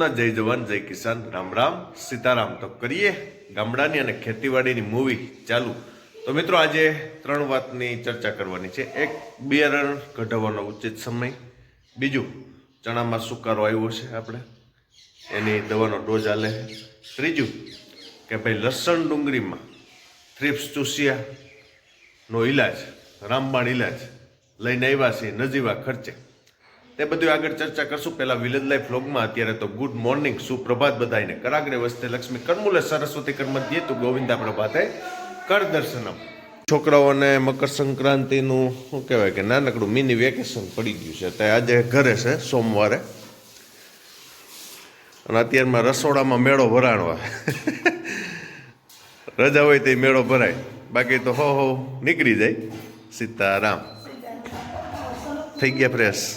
ખેડૂતના જય જવાન, જય કિસાન. રામ રામ. સીતારામ તો કરીએ. ગામડાની અને ખેતીવાડીની મૂવી ચાલુ. તો મિત્રો, આજે ત્રણ વાતની ચર્ચા કરવાની છે. એક, બિયારણ કઢાવવાનો ઉચિત સમય. બીજું, ચણામાં સુકારો આવ્યો છે આપણે? એની દવાનો ડોઝ આલે. ત્રીજું, કે ભાઈ લસણ ડુંગળીમાં થ્રિપ્સ ચૂસિયાનો ઈલાજ, રામબાણ ઈલાજ લઈને આવ્યા છે નજીવા ખર્ચે. તે બધું આગળ ચર્ચા કરશું. પહેલા વિલેજ લાઈફ વ્લોગમાં અત્યારે તો ગુડ મોર્નિંગ સુપ્રભાત બધાને કરાગ્રે વસ્તે લક્ષ્મી કરમૂલે સરસ્વતી કર્મધ્યે તું ગોવિંદા પ્રભાતે કર દર્શનમ. છોકરાઓને મકર સંક્રાંતિનું, શું કહેવાય કે નાનકડું મિની વેકેશન પડી ગયું છે. તે આજે ઘરે છે, સોમવારે. અને અત્યારમાં રસોડામાં મેળો ભરાણવા રજા હોય તે મેળો ભરાય. બાકી તો હો હો, નીકળી જાય. સીતારામ. થઈ ગયા ફ્રેશ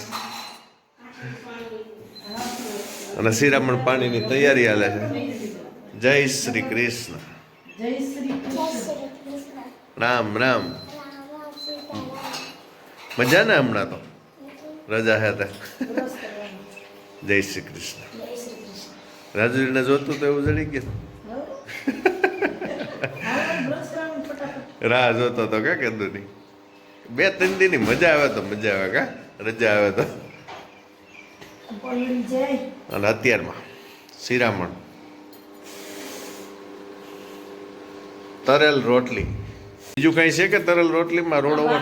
અને શિરામણ પાણીની તૈયારી હાલે છે. જય શ્રી કૃષ્ણ. જય શ્રી કૃષ્ણ. રામ રામ. મજા ને હમણાં તો? રજા હે તે? વ્રત કરવાનું. જય શ્રી કૃષ્ણ. રાજુરીને જોતું તો એવું જડી ગયું. રાહ જોતો તો કા કીધું બે ત્રણ દિનની મજા આવે તો મજા આવે કા? રજા આવે તો? અને અત્યારમાં શિરામણ. તરેલ રોટલી. બીજું કઈ છે કે તરેલ રોટલીમાં રોડ ઓવર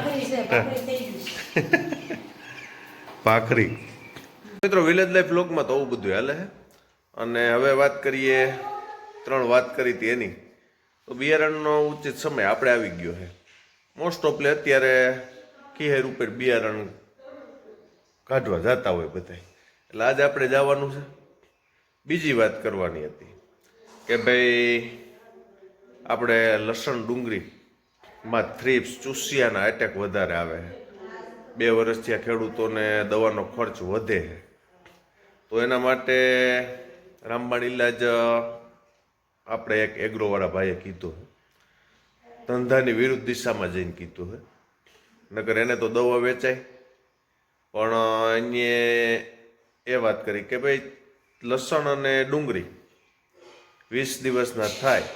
ભાખરી મિત્રો વિલેજ લાઈફ લોકમાં તો આવું બધું હાલે છે અને હવે વાત કરીએ ત્રણ વાત કરી હતી એની. તો બિયારણનો ઉચિત સમય આપણે આવી ગયો છે મોસ્ટ ઓફલી અત્યારે ખીહેર ઉપર બિયારણ કાઢવા જતા હોય બધા એટલે આજે આપણે જવાનું છે. બીજી વાત કરવાની હતી કે ભાઈ, આપણે લસણ ડુંગળીમાં થ્રીપ્સ ચૂસિયાના એટેક વધારે આવે બે વર્ષથી આ ખેડૂતોને દવાનો ખર્ચ વધે તો એના માટે રામબાણ ઇલાજ આપણે એક એગ્રોવાળા ભાઈએ કીધું ધંધાની વિરુદ્ધ દિશામાં જઈને કીધું હે નકર એને તો દવા વેચાય, પણ એને એ વાત કરી કે ભાઈ, લસણ અને ડુંગળી વીસ દિવસના થાય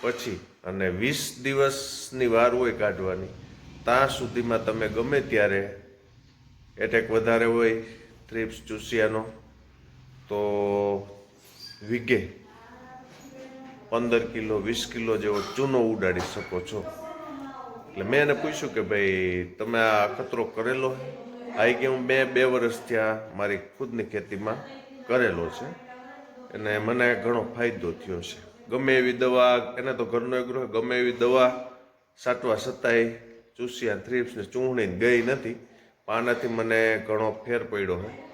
પછી અને વીસ દિવસની વાર હોય કાઢવાની ત્યાં સુધીમાં તમે ગમે ત્યારે એટેક વધારે હોય થ્રીપ્સ ચૂસિયાનો, તો વીઘે પંદર કિલો, વીસ કિલો જેવો ચૂનો ઉડાડી શકો છો. એટલે મેં એને પૂછ્યું કે ભાઈ, તમે આ અખતરો કરેલો? આ કે હું બે બે વર્ષ ત્યાં મારી ખુદની ખેતીમાં કરેલો છે. અને મને ઘણો ફાયદો થયો છે. ગમે એવી દવા, એને તો ઘરનો ગ્રહ ગમે એવી દવા સાટવા છતાંય ચૂસિયા થ્રીપ્સને ચૂંટણી ગઈ નથી. આનાથી મને ઘણો ફેર પડ્યો છે.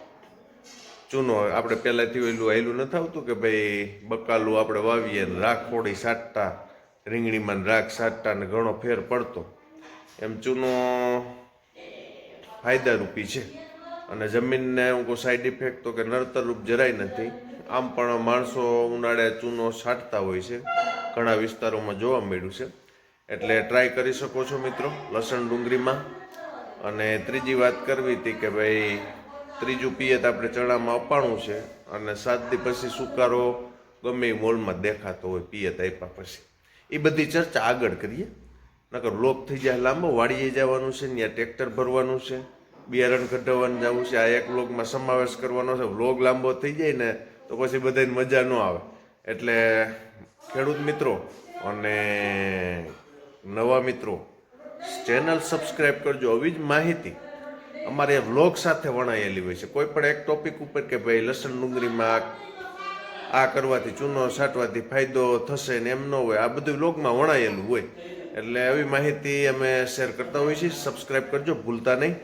ચૂનો આપણે પહેલાંથી ઓલું આયલું નથી આવતું કે ભાઈ બકાલું આપણે વાવીએ ને રાખ ફોડી સાટતા, રીંગણીમાં રાખ સાટતા ને ઘણો ફેર પડતો. એમ ચૂનો ફાયદારૂપી છે. અને જમીનને હું કહું સાઈડ ઇફેક્ટ તો કે નડતરરૂપ જરાય નથી. આમ પણ માણસો ઉનાળે ચૂનો છાંટતા હોય છે. ઘણા વિસ્તારોમાં જોવા મળ્યું છે. એટલે ટ્રાય કરી શકો છો મિત્રો લસણ ડુંગળીમાં. અને ત્રીજી વાત કરવી હતી કે ભાઈ, ત્રીજું પિયત આપણે ચણામાં અપાણું છે. અને સાત દી પછી સુકારો ગમે એ મોલમાં દેખાતો હોય, પિયત આપ્યા પછી. એ બધી ચર્ચા આગળ કરીએ. નકર લોક થઈ જાય, લાંબો વાળીએ જવાનું છે ત્યાં ટ્રેક્ટર ભરવાનું છે. બિયારણ કઢાવવાનું જવું છે. આ એક વ્લોગમાં સમાવેશ કરવાનો છે. વ્લોગ લાંબો થઈ જાય ને, તો પછી બધાને મજા ન આવે. એટલે ખેડૂત મિત્રો અને નવા મિત્રો, ચેનલ સબસ્ક્રાઈબ કરજો. આવી જ માહિતી અમારે વ્લોગ સાથે વણાયેલી હોય છે. કોઈ પણ એક ટોપિક ઉપર કે ભાઈ લસણ ડુંગળીમાં આ કરવાથી ચૂનો છાંટવાથી ફાયદો થશે ને એમ ન હોય, આ બધું વ્લોગમાં વણાયેલું હોય. એટલે આવી માહિતી અમે શેર કરતા હોઈએ છીએ. સબસ્ક્રાઈબ કરજો. ભૂલતા નહીં.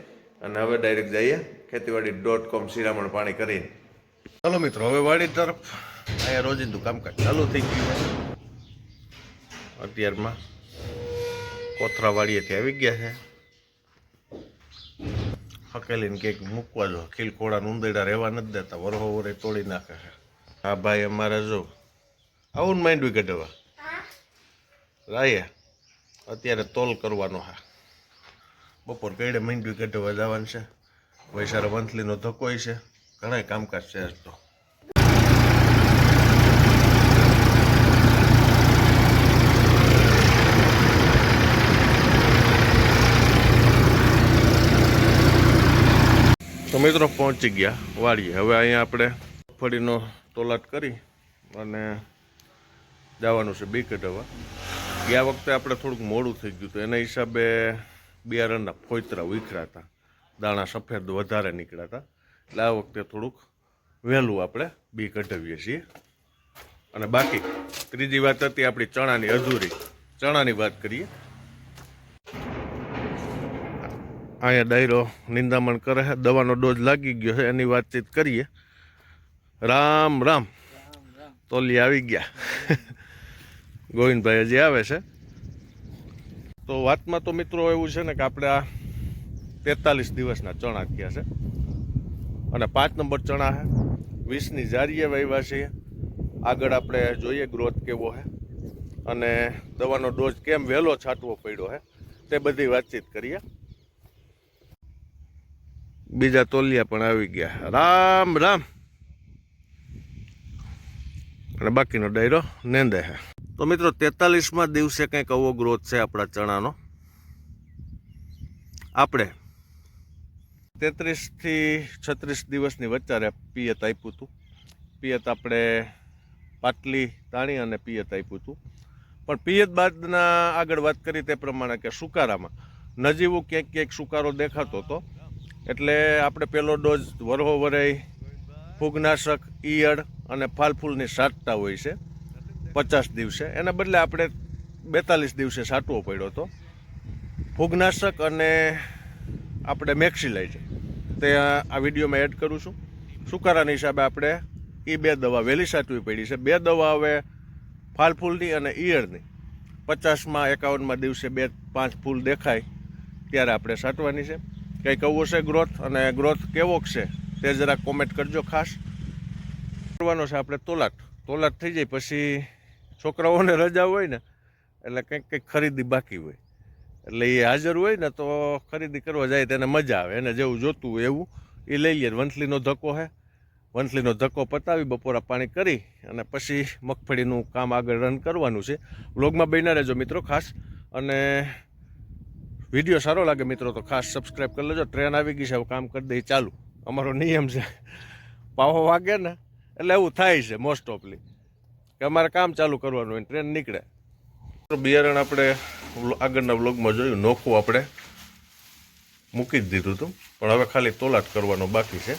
અને હવે ડાયરેક્ટ જઈએ ખેતીવાડી ડોટ કોમ શિરામણ પાણી કરીને. ચાલો મિત્રો હવે વાડી તરફ. અહીંયા રોજિંદુ કામકાજ ચાલુ થઈ ગયું છે. અત્યારમાં કોથરા વાડીએથી આવી ગયા છે. હકેલીને કંઈક મૂકવા જો ખીલખોડા ઉંદેડા રહેવા નથી દેતા વરહો વરે તોડી નાખે છે. હા ભાઈ અમારે જો આવું માંડવી કઢવા. રાયા અત્યારે તોલ કરવાનો હા. બપોર કઈડે મિનિટ વિકેટ વધાવવાનું છે. વૈશાળ વંથલીનો ધક્કો છે. ઘણા કામકાજ છે આજ તો. તો મિત્રો પહોંચી ગયા વાડીએ. હવે અહીંયા આપણે મગફળીનો તોલાટ કરી અને જવાનું છે બી કઢવા ગયા વખતે આપણે થોડુંક મોડું થઈ ગયું હતું. એના હિસાબે બિયારણના ફોતરા વિખરાતા દાણા સફેદ વધારે નીકળ્યા હતા એટલે આ વખતે થોડુંક વહેલું આપણે બી કઢાવીએ છીએ. અને બાકી ત્રીજી વાત હતી આપણી ચણાની અધૂરી. ચણાની વાત કરીએ. અહીંયા ડાયરો નિંદામણ કરે છે દવાનો ડોઝ લાગી ગયો છે એની વાતચીત કરીએ. રામ રામ. તોલી આવી ગયા. ગોવિંદભાઈ હજી આવે છે. તો વાતમાં તો મિત્રો એવું છે ને કે આપણે આ તેતાલીસ દિવસના ચણા થયા છે. અને પાંચ નંબર ચણા છે. વીસની જારીએ વહેવા છે. આગળ આપણે જોઈએ ગ્રોથ કેવો છે. અને દવાનો ડોઝ કેમ વહેલો છાંટવો પડ્યો છે, તે બધી વાતચીત કરીએ. બીજા તોલિયા પણ આવી ગયા. રામ રામ. અને બાકીનો ડાયરો નેંદે છે. તો મિત્રો તેતાલીસમાં દિવસે કંઈક આવો ગ્રોથ છે આપણા ચણાનો. આપણે તેત્રીસથી છત્રીસ દિવસની વચ્ચે પિયત આપ્યું હતું. પિયત આપણે પાટલી તાણી અને પિયત આપ્યું હતું. પણ પિયત બાદના આગળ વાત કરી તે પ્રમાણે કે સુકારામાં નજીવું ક્યાંક ક્યાંક સુકારો દેખાતો હતો. એટલે આપણે પહેલો ડોઝ વરહો વરાઈ ફૂગનાશક, ઈયળ અને ફાલફૂલની સાટતા હોય છે. પચાસ દિવસે. એના બદલે આપણે બેતાલીસ દિવસે સાટવો પડ્યો હતો. ફૂગનાશક અને આપણે મેક્સિલાઇઝ. તે આ વિડીયોમાં એડ કરું છું. સુકારાના હિસાબે આપણે એ બે દવા વહેલી સાચવી પડી છે. બે દવા હવે ફાલફૂલની અને ઈયળની. પચાસમાં એકાવનમાં દિવસે બે પાંચ ફૂલ દેખાય ત્યારે આપણે સાટવાની છે. કંઈક આવું છે ગ્રોથ અને ગ્રોથ કેવો છે તે જરા કોમેન્ટ કરજો ખાસ. કરવાનો છે આપણે તોલાટ તોલાટ થઈ જાય પછી છોકરાઓને રજા હોય ને, એટલે કંઈક કંઈક ખરીદી બાકી હોય. એટલે એ હાજર હોય ને તો ખરીદી કરવા જાય તેને મજા આવે. એને જેવું જોતું હોય એવું, એ લઈ લે. વંથલીનો ધક્કો હે. વંથલીનો ધક્કો પતાવી, બપોરા પાણી કરી અને પછી મગફળીનું કામ આગળ રન કરવાનું છે. વ્લોગમાં બન્યા રહેજો મિત્રો ખાસ. અને વીડિયો સારો લાગે મિત્રો તો ખાસ સબસ્ક્રાઈબ કરી લેજો. ટ્રેન આવી ગઈ છે, હવે કામ કરી દઈ ચાલુ. અમારો નિયમ છે પાવો વાગે ને, એટલે એવું થાય છે મોસ્ટ ઓફલી કે અમારે કામ ચાલુ કરવાનું હોય ટ્રેન નીકળે. બિયારણ આપણે આગળના વ્લોગમાં જોયું, નોખું આપણે. મૂકી જ દીધું હતું, પણ હવે ખાલી તોલાટ કરવાનો બાકી છે.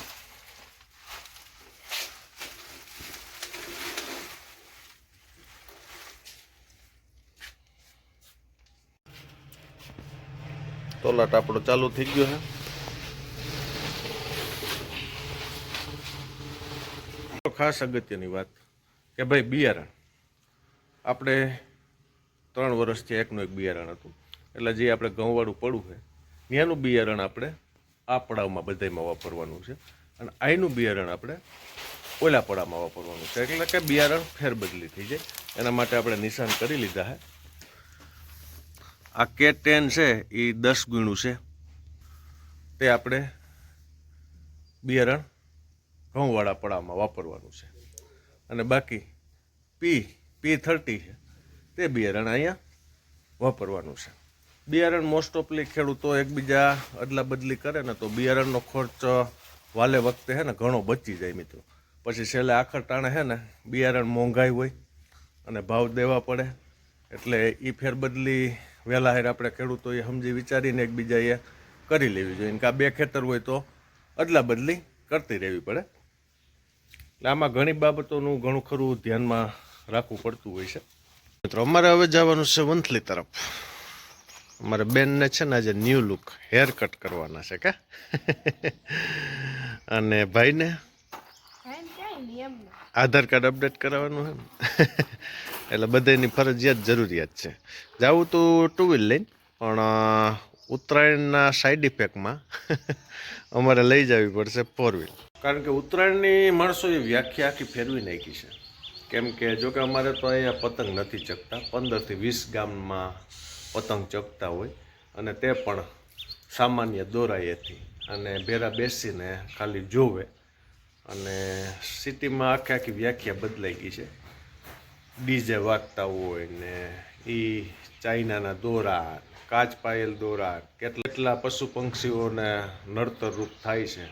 તોલાટ આપણો ચાલુ થઈ ગયો છે. ખાસ અગત્યની વાત. કે ભાઈ બિયારણ. આપણે ત્રણ વર્ષથી એકનું એક બિયારણ હતું. એટલે જે આપણે ઘઉંવાળું પડવું છે, ત્યાંનું બિયારણ આપણે આ પડાવમાં બધાયમાં વાપરવાનું છે. અને આઈનું બિયારણ આપણે ઓલા પડાવમાં વાપરવાનું છે. એટલે કે બિયારણ ફેરબદલી થઈ જાય. એના માટે આપણે નિશાન કરી લીધા છે. આ કે ટેન છે, એ દસ ગુણું છે. તે આપણે બિયારણ ઘઉંવાળા પડાવમાં વાપરવાનું છે. અને બાકી પી પી થર્ટી છે. તે બિયારણ અહીંયા વાપરવાનું છે. બિયારણ મોસ્ટ ઓફલી ખેડૂતો એકબીજા અદલા બદલી કરે ને તો બિયારણનો ખર્ચ વાલે વખતે હે ને ઘણો બચી જાય મિત્રો. પછી છેલ્લે આખર ટાણે છે ને બિયારણ મોંઘાઈ હોય અને ભાવ દેવા પડે, એટલે એ ફેરબદલી વહેલા હેર આપણે ખેડૂતોએ સમજી વિચારીને એકબીજાએ કરી લેવી જોઈએ. કે આ બે ખેતર હોય તો અદલા બદલી કરતી રહેવી પડે. એટલે આમાં ઘણી બાબતોનું ઘણું ખરું ધ્યાનમાં રાખવું પડતું હોય છે. મિત્રો અમારે હવે જવાનું છે વંથલી તરફ. અમારે બેનને છે ને આજે ન્યૂ લુક હેર કટ કરવાના છે કે? અને ભાઈને આધાર કાર્ડ અપડેટ કરાવવાનું છે એટલે બધાની ફરજિયાત જરૂરિયાત છે. જાવું તો ટુ વ્હીલ લઈને પણ ઉત્તરાયણના સાઈડ ઇફેક્ટમાં અમારે લઈ જવી પડશે ફોર વ્હીલ કારણ કે ઉત્તરાયણની માણસોએ વ્યાખ્યા આખી ફેરવી નાખી છે. કેમ કે જો કે અમારે તો અહીંયા પતંગ નથી ચકતા. પંદરથી વીસ ગામમાં પતંગ ચકતા હોય અને તે પણ સામાન્ય દોરાયેથી. અને ભેરા બેસીને ખાલી જોવે. અને સિટીમાં આખી આખી વ્યાખ્યા બદલાઈ ગઈ છે. ડીજે વાગતા હોય ને એ ચાઇનાના દોરા કાચ પાયેલ દોરા કેટલા કેટલા પશુ પંક્ષીઓને નડતર રૂપ થાય છે.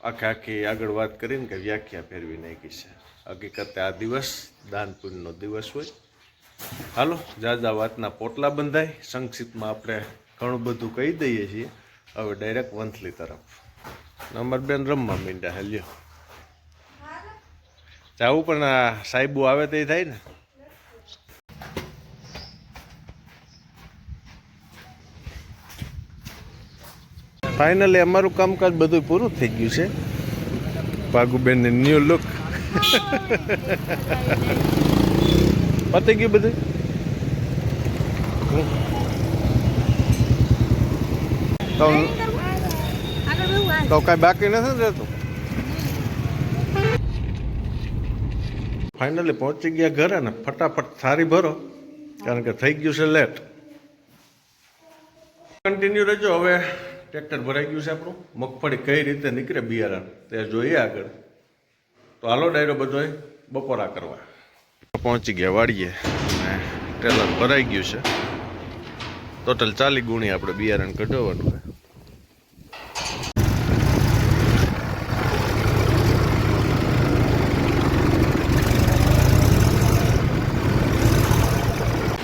આખે આખી આગળ વાત કરીને કે વ્યાખ્યા ફેરવી નાખી છે. હકીકતે આ દિવસ દાન પુણ્યનો દિવસ હોય. હાલો જાજા વાતના પોટલા બંધાય. સંક્ષિપ્તમાં આપણે ઘણું બધું કહી દઈએ છીએ. હવે ડાયરેક્ટ વંથલી તરફ. નંબર બેન રમવા મીંડા હેલ્યો જાવું પણ આ સાહેબુ આવે તે થાય ને. ફાઇનલી અમારું કામકાજ બધું પૂરું થઈ ગયું છે. ભાગુબેનને ન્યુ લુક પતી ગયું બધું તો તો કાંઈ બાકી નથી રહેતું? ફાઇનલી પહોંચી ગયા ઘરે ને ફટાફટ થારી ભરો, કારણ કે થઈ ગયું છે લેટ કન્ટિન્યુ રહેજો હવે. ટ્રેક્ટર ભરાઈ ગયું છે આપણું? મગફળી કઈ રીતે નીકળે બિયારણ? તે જોઈએ આગળ. તો હાલો ડાયરો બધો બપોરા કરવા. પહોંચી ગયા વાડીએ અને ટ્રેલર ભરાઈ ગયું છે. ટોટલ ચાલી ગુણી આપણે બિયારણ કઢાવવાનું છે.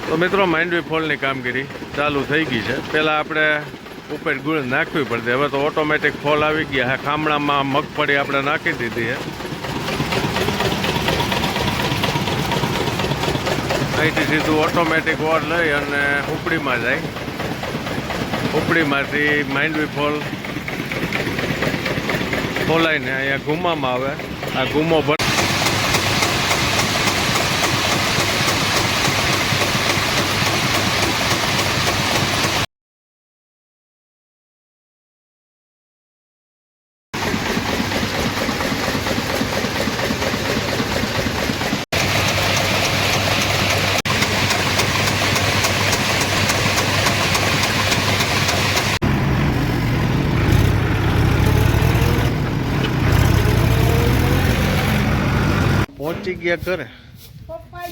તો મિત્રો માઇન્ડવી ફોલની કામગીરી ચાલુ થઈ ગઈ છે. પહેલાં આપણે ઉપર ગુળ નાખવી પડતી હવે તો ઓટોમેટિક ફોલ આવી ગયા છે ખામણામાં મગફળી આપણે નાખી દીધી અહીંથી સીધું ઓટોમેટિક ઓર લઈ અને ઉપડીમાં જાય. ઉપડીમાંથી માંડવી ફોલ ફોલાઈને અહીંયા ગુમામાં આવે. આ ગુમો ભર પહોંચી કરે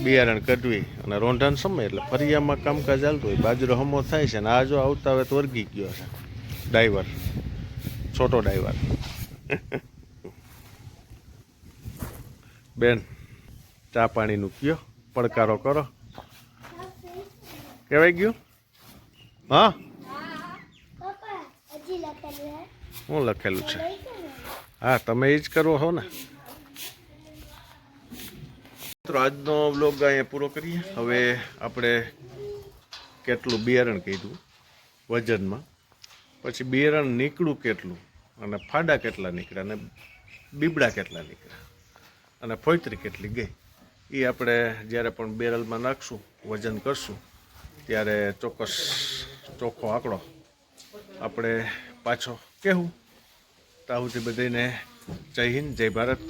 બિયારણ કઢવી અને રોંઢાણ સમય એટલે ફરિયામાં કામકાજ ચાલતું હોય બાજરો હમો થાય છે ને આ જો આવતા હવે તો વર્ગી ગયો છે. ડ્રાઈવર છોટો ડ્રાઈવર બેન ચા પાણીનું કયો પડકારો કરો. કહેવાય ગયું? હા? શું લખેલું છે. હા તમે એ જ કરવો હો ને. મિત્રો, આજનો બ્લોગ અહીંયા પૂરો કરીએ. હવે આપણે કેટલું બિયારણ કીધું વજનમાં. પછી બિયારણ નીકળું કેટલું અને ફાડા કેટલા નીકળ્યા અને બીબડા કેટલા નીકળ્યા અને ફોયતરી કેટલી ગઈ. એ આપણે જ્યારે પણ બેરલમાં નાખશું, વજન કરશું, ત્યારે ચોક્કસ ચોખ્ખો આંકડો આપણે પાછો કહેવું. તાહુથી બધીને જય હિન્દ, જય ભારત.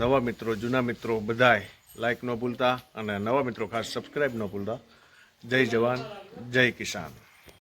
નવા મિત્રો, જૂના મિત્રો બધાય લાઈક ન ભૂલતા અને નવા મિત્રો ખાસ સબસ્ક્રાઈબ ન ભૂલતા. જય જવાન જય કિસાન.